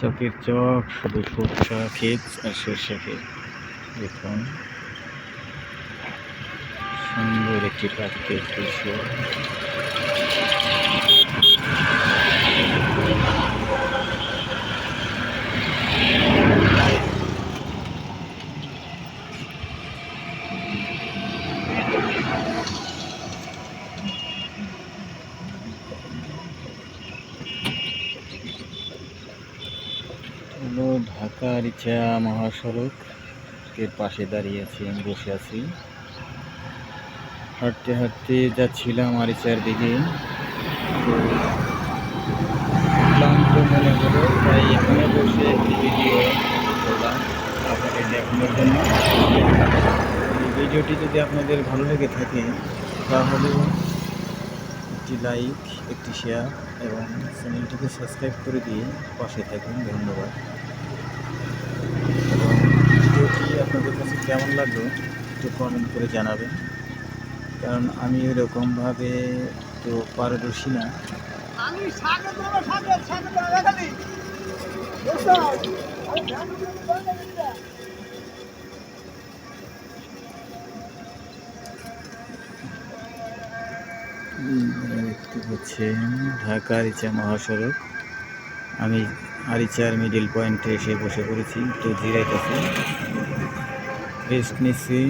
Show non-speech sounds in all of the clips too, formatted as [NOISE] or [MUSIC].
চকের চক শুধু সরষা ক্ষেত আর সরষা ক্ষেত দেখুন। সুন্দর একটি প্রাকৃতিক দৃশ্য হলো ঢাকা রিচা মহাসড়ক এর পাশে দাঁড়িয়ে আছি, আমি বসে আছি। হাঁটতে হাঁটতে যাচ্ছিলাম আরিচার দিকে। ক্লান্ত মনে হলো, তাই এখানে বসে একটি ভিডিও করলাম আপনাদের দেখানোর জন্য। ভিডিওটি যদি আপনাদের ভালো লেগে থাকে, তাহলে একটি লাইক একটি শেয়ার এবং চ্যানেলটিকে সাবস্ক্রাইব করে দিয়ে পাশে থাকুন। ধন্যবাদ এবং ভিডিওটি আপনাদের কাছে কেমন লাগল একটু কমেন্ট করে জানাবেন। কারণ আমি এরকমভাবে তো পারদর্শী না। দেখতে পাচ্ছেন ঢাকা আরিচা মহাসড়ক। আমি আরিচার মিডিল পয়েন্টে এসে বসে পড়েছি তো জিরাইতেছি রেস্ট নিচ্ছি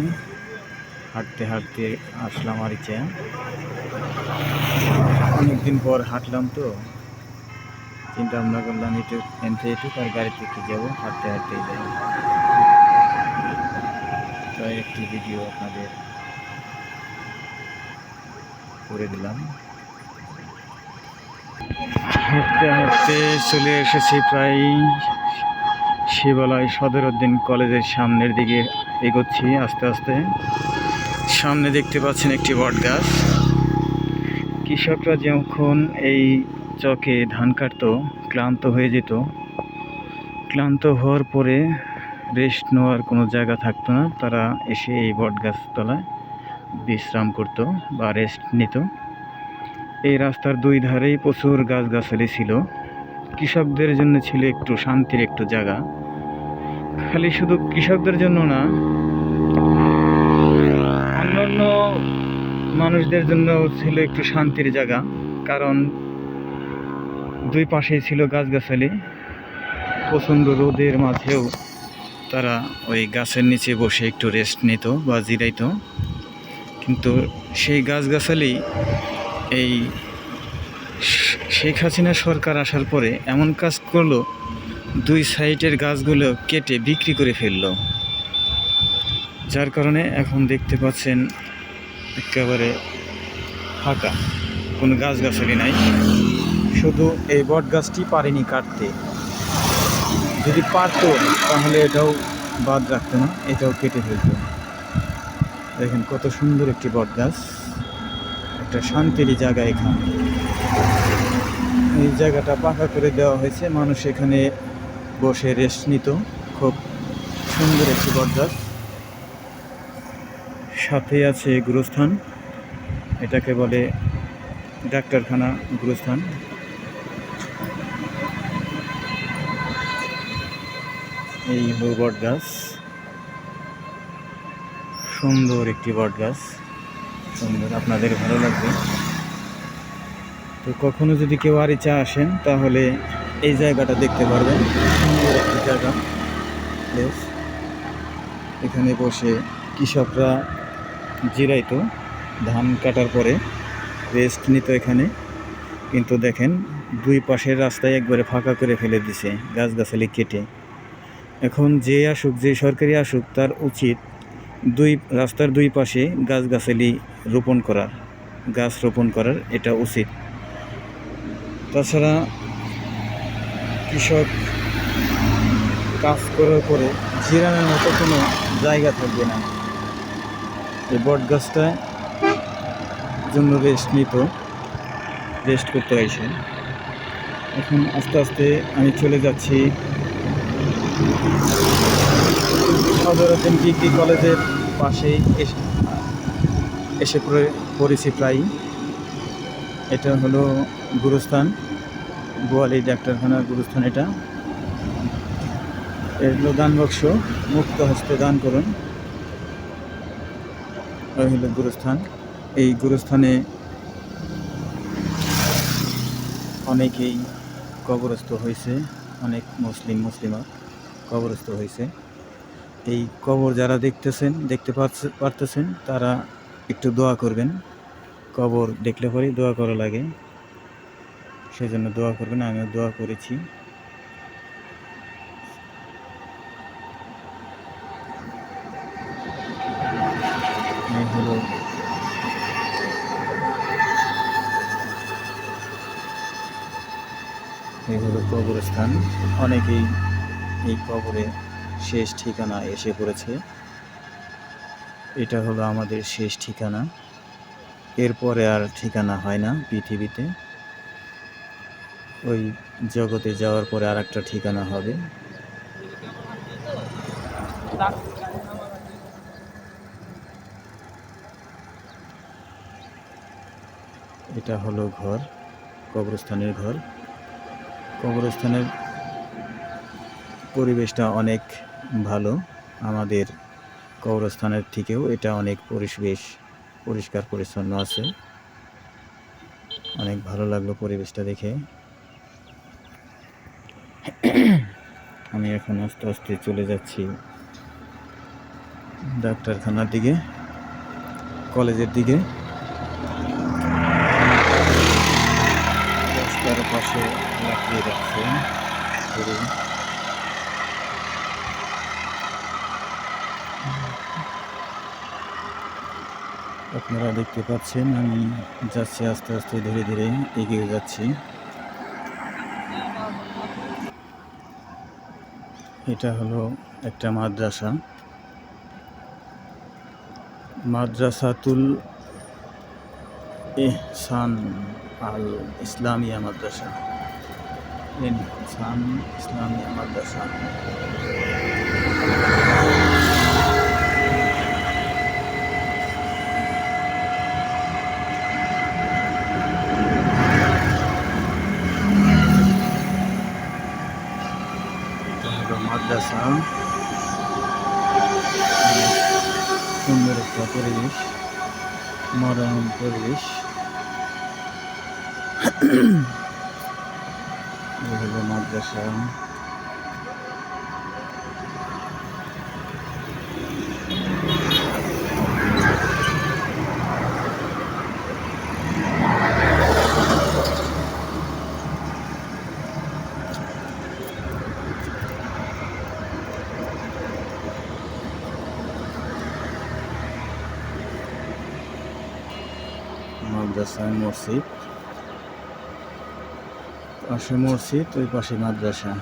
হাঁটতে হাঁটতে আসলাম আরিচা। অনেকদিন পর হাঁটলাম তো। চিন্তা ভাবনা করলাম, একটু এনতে একটু আর গাড়িতে একটু যাব, হাঁটতে হাঁটতে যাই তাই একটি ভিডিও আপনাদের করে দিলাম। হাঁটতে হাঁটতে চলে এসেছি প্রায় শিবালয় সদরউদ্দিন কলেজের সামনের দিকে। এগোচ্ছি আস্তে আস্তে। সামনে দেখতে পাচ্ছেন একটি বট গাছ। কৃষকরা যখন এই চকে ধান কাটতো, ক্লান্ত হয়ে যেত। ক্লান্ত হওয়ার পরে রেস্ট নেওয়ার কোনো জায়গা থাকতো না। তারা এসে এই বট তলায় বিশ্রাম করতো বা রেস্ট নিত। এই রাস্তার দুই ধারেই প্রচুর গাছগাছালি ছিল। কৃষকদের জন্য ছিল একটু শান্তির একটু জায়গা। খালি শুধু কৃষকদের জন্য না, অন্যান্য মানুষদের জন্য ছিল একটু শান্তির জায়গা, কারণ দুই পাশেই ছিল গাছগাছালি, প্রচণ্ড রোদের মাঝেও তারা ওই গাছের নিচে বসে একটু রেস্ট নিত বা জিরাইতো। কিন্তু সেই গাছগাছালি এই শেখ হাসিনা সরকার আসার পরে এমন কাজ করল দুই সাইডের গাছগুলো কেটে বিক্রি করে ফেলল। যার কারণে এখন দেখতে পাচ্ছেন একেবারে ফাঁকা। কোনো গাছগাছালি নাই। শুধু এই বট গাছটি পারেনি কাটতে। যদি পারতো, তাহলে এটাও বাদ রাখতো না, এটাও কেটে ফেলতো। দেখেন কত সুন্দর একটি বট গাছ একটা শান্তিরই জায়গা এখানে। এই জায়গাটা পাকা করে দেওয়া হয়েছে। মানুষ এখানে বসে রেস্ট নিত। খুব সুন্দর একটি বট গাছ সাথে আছে গুরুস্থান। এটাকে বলে ডাক্তারখানা গুরুস্থান। এই হলো বট গাছ সুন্দর একটি বট গাছ সুন্দর, আপনাদের ভালো লাগবে। তো কখনো যদি কেউ আরিচা আসেন, তাহলে এই জায়গাটা দেখতে পারবেন। সুন্দর একটি জায়গা। প্লেস এখানে বসে কৃষকরা জিরাইতো, ধান কাটার পরে রেস্ট নিত এখানে। কিন্তু দেখেন, দুই পাশের রাস্তায় একবারে ফাঁকা করে ফেলে দিছে, গাছগাছালি কেটে। এখন যে আসুক, যে সরকারি আসুক, তার উচিত দুই, রাস্তার দুই পাশে গাছগাছালি রোপণ করার। গাছ রোপণ করার এটা উচিত। তাছাড়া কৃষক কাজ করার পরে জিরানোর মতো কোনো জায়গা থাকবে না। এই বট গাছটা জন্য রেস্ট নিত। রেস্ট করতে হয়েছে এখন আস্তে আস্তে আমি চলে যাচ্ছি। সদরউদ্দিন ডিগ্রি কলেজের পাশেই এসে এসে পড়ে, পড়েছি প্রায় এটা হলো গুরুস্থান। বোয়ালি ডাক্তারখানার গুরুস্থান এটা। এর হলো দান বাক্স, মুক্ত হস্তে দান করুন। ওই গুরুস্থান। এই গুরুস্থানে অনেকেই কবরস্থ হয়েছে, অনেক মুসলিম, মুসলিমা কবরস্থ হয়েছে। এই কবর যারা দেখতেছেন, দেখতে পারতেছেন, তারা একটু দোয়া করবেন। কবর দেখলে পরেই দোয়া করা লাগে। সেই জন্য দোয়া করবেন, আমিও দোয়া করেছি। হলো কবরস্থান। অনেকেই এই কবরে শেষ ঠিকানা এসে পড়েছে। এটা হলো আমাদের শেষ ঠিকানা। এরপরে আর ঠিকানা হয় না পৃথিবীতে। ওই জগতে যাওয়ার পরে আর একটা ঠিকানা হবে। এটা হলো ঘর, কবরস্থানের ঘর। কবরস্থানের পরিবেশটা অনেক ভালো। আমাদের কবরস্থানের থেকেও এটা অনেক পরিবেশ পরিষ্কার পরিচ্ছন্ন আছে। অনেক ভালো লাগল পরিবেশটা দেখে। [COUGHS] আমি এখন আস্তে আস্তে চলে যাচ্ছি ডাক্তারখানার দিকে, কলেজের দিকে। রাস্তার পাশে লাগিয়ে রাখছে আপনারা দেখতে পাচ্ছেন, আমি যাচ্ছি আস্তে আস্তে, ধীরে ধীরে এগিয়ে যাচ্ছি। এটা হলো একটা মাদ্রাসা। মাদ্রাসাতুল এহসান আল ইসলামিয়া মাদ্রাসা। এহসান ইসলামিয়া মাদ্রাসা এটা হলো অনেক সুন্দর একটা পরিবেশ মনোরম পরিবেশ মাদ্রাসা। মাদ্রাসা মসজিদ। পাশে মসজিদ ওই পাশে মাদ্রাসা।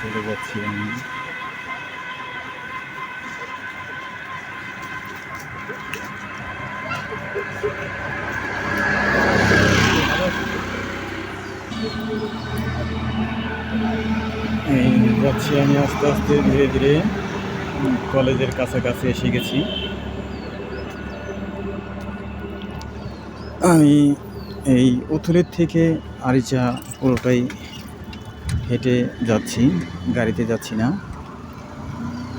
চলে যাচ্ছি আমি। এই যাচ্ছি আমি আস্তে আস্তে ধীরে ধীরে কলেজের কাছাকাছি এসে গেছি। আমি এই উথুলের থেকে আরিচা পুরোটাই হেঁটে যাচ্ছি, গাড়িতে যাচ্ছি না।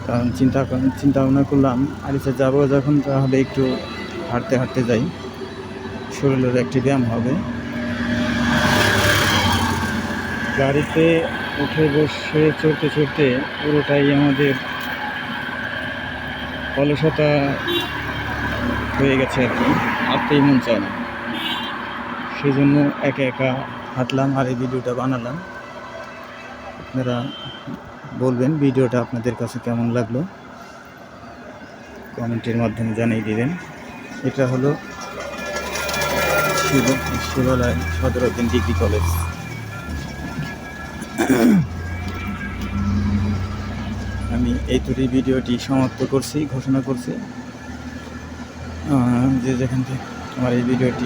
কারণ চিন্তা চিন্তা ভাবনা করলাম, আরিচা যাব যখন তাহলে একটু হাঁটতে হাঁটতে যাই। শরীরের একটি ব্যায়াম হবে। গাড়িতে উঠে বসে চড়তে চড়তে পুরোটাই আমাদের অলসতা হয়ে গেছে আর কি। হাঁটতেই মন চায় না। সেই জন্য একা একা হাঁটলাম আর এই ভিডিওটা বানালাম। আপনারা বলবেন ভিডিওটা আপনাদের কাছে কেমন লাগল? কমেন্টের মাধ্যমে জানিয়ে দিবেন। এটা হলো শিব শিবালয় সদরউদ্দিন ডিগ্রি কলেজ। [COUGHS] আমি এই তুরি ভিডিওটি সমাপ্ত করছি ঘোষণা করছি। যে যেখান থেকে আমার এই ভিডিওটি